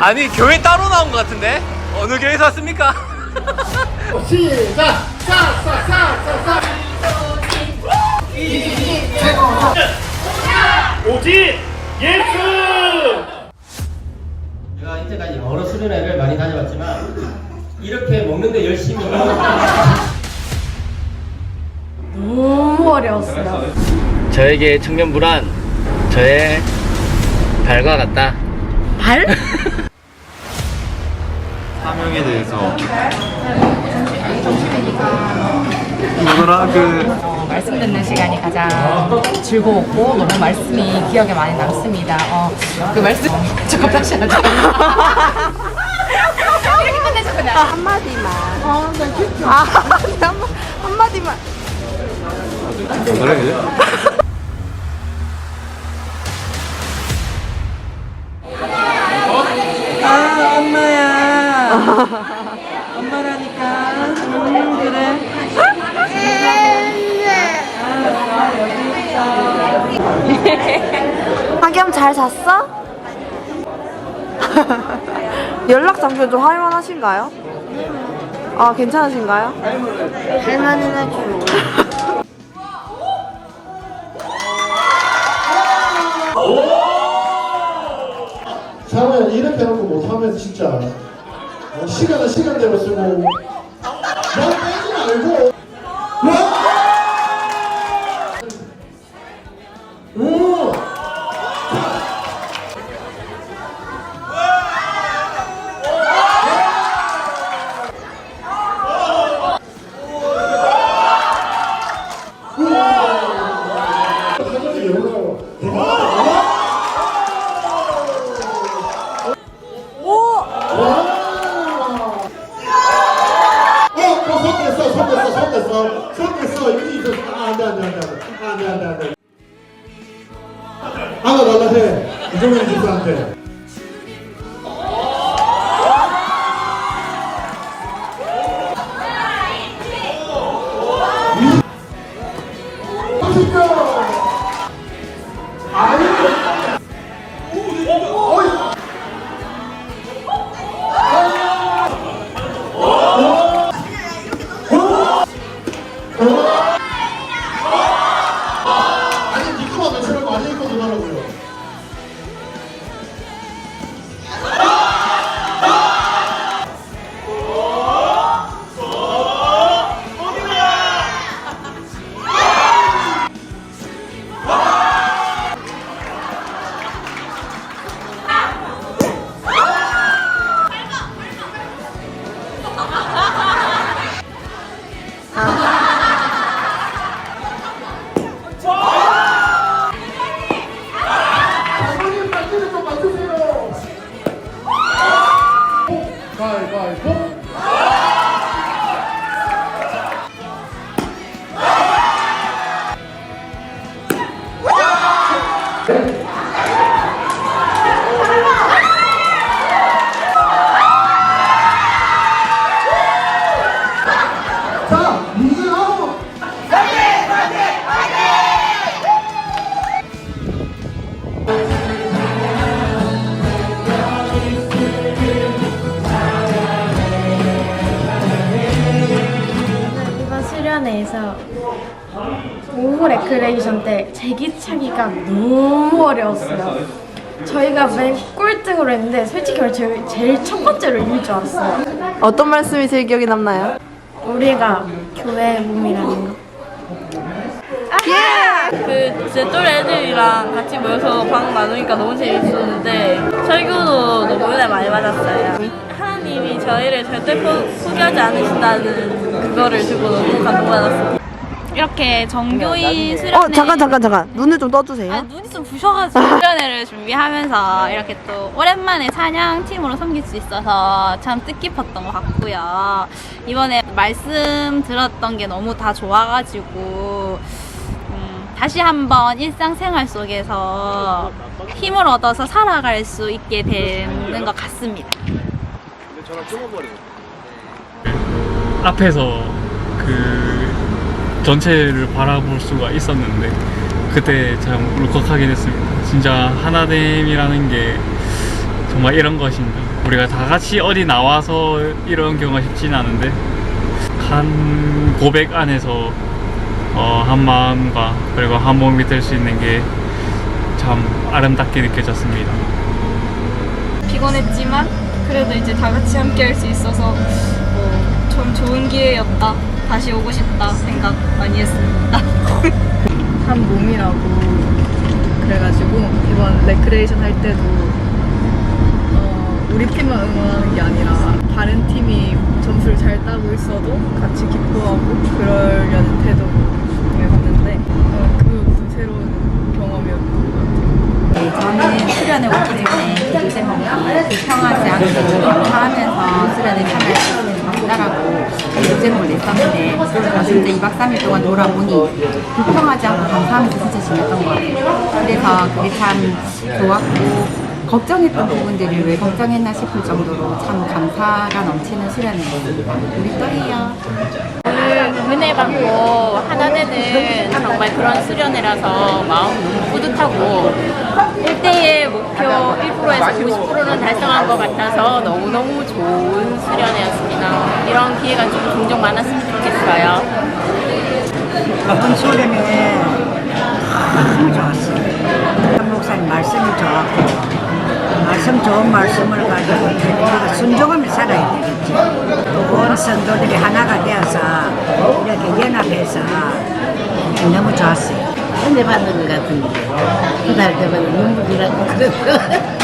아니 교회 따로 나온 것 같은데 어느 교회에서 왔습니까? 시작! 싹싹싹싹싹 오직 예수! 제가 이때까지 여러 수련회를 많이 다녀봤지만 이렇게 먹는데 열심히 너무 어려웠어요. 저에게 청년부란 저의 발과 같다. 발? 사명에 대해서 뭐더라 그 말씀 듣는 시간이 가장 즐거웠고 너무 말씀이 기억에 많이 남습니다. 어, 그 말씀 조금 다시 하자. 이렇게 끝내죠 그냥. 한마디만. 아, 나 진짜. 아, 한, 한마디만. 뭐라 그래? 아 엄마야 엄마라니까 음, 그래 하겸 잘 잤어? 연락 장면 좀 할만하신가요? 아 괜찮으신가요? 할만은 하죠. 사면 이렇게 해놓고 못하면 진짜 어, 시간은 시간대로 쓰고. 넌 빼지 말고 손 댔어, 여기 있어. 아, 안 돼, 안 돼, 안 돼, 안 돼, 안 돼, 안 돼. 안아달라 해, 이종현 집사한테. 아니, 수련회에서 오후 레크레이션 때 제기차기가 너무 어려웠어요. 저희가 맨 꼴등으로 했는데 솔직히 말해 제일, 제일 첫 번째로 이길 줄 알았어요. 어떤 말씀이 제일 기억에 남나요? 우리가 교회의 몸이라는 거. 그제 또래 애들이랑 같이 모여서 방 나누니까 너무 재밌었는데 설교도 너무 은혜 많이 받았어요. 하나님이 저희를 절대 포, 포기하지 않으신다는 그거를 듣고 너무 감동받았어요. 이렇게 정교인 수련회. 어 잠깐 잠깐 잠깐 눈을 좀 떠주세요. 아, 눈이 좀 부셔가지고 수련회를 준비하면서 이렇게 또 오랜만에 찬양 팀으로 섬길 수 있어서 참 뜻깊었던 것 같고요. 이번에 말씀 들었던 게 너무 다 좋아가지고 음, 다시 한번 일상생활 속에서 힘을 얻어서 살아갈 수 있게 되는 것 같습니다. 앞에서 그 전체를 바라볼 수가 있었는데 그때 참 울컥하긴 했습니다. 진짜 하나됨이라는 게 정말 이런 것인가 우리가 다 같이 어디 나와서 이런 경우가 쉽지는 않은데 한 고백 안에서 어, 한 마음과 그리고 한 몸이 될 수 있는 게 참 아름답게 느껴졌습니다. 피곤했지만 그래도 이제 다 같이 함께 할 수 있어서 어, 좀 좋은 기회였다. 다시 오고 싶다 생각 많이 했습니다. 한 몸이라고 그래가지고 이번 레크레이션 할 때도 어, 우리 팀만 응원하는 게 아니라 다른 팀이 점수를 잘 따고 있어도 같이 기뻐하고 그러려는 태도로 임해봤는데 어, 그 무슨 새로운 경험이었던 것 같아요. 저는 수련회 오기 전에 그 제목이 불평하지 않고 감사하면서 수련회 참여할 수 있는 박사라고 그 제목을 냈었는데 아, 진짜 2박 3일 동안 돌아보니 불평하지 않고 감사하면서 진짜 지냈던 것 같아요. 그래서 그게 참 좋았고 걱정했던 부분들이 왜 걱정했나 싶을 정도로 참 감사가 넘치는 수련회였습니다. 우리 또해요. 은혜 받고 하나되는 정말 그런 수련회라서 마음 너무 뿌듯하고 1대의 목표 1%에서 90%는 달성한 것 같아서 너무너무 좋은 수련회였습니다. 이런 기회가 좀 종종 많았으면 좋겠어요. 수련회 너무 좋았어요. 한 목사님 말씀이 좋았고 말씀 좋은 말씀을 가지고 우리가 순종하며 살아야 되겠지. 온 성도들이 하나가 되어서 이렇게 연합해서 너무 좋았어요. 은혜 받는 것 같은데 그날 때마다 눈물이 나고 그랬어.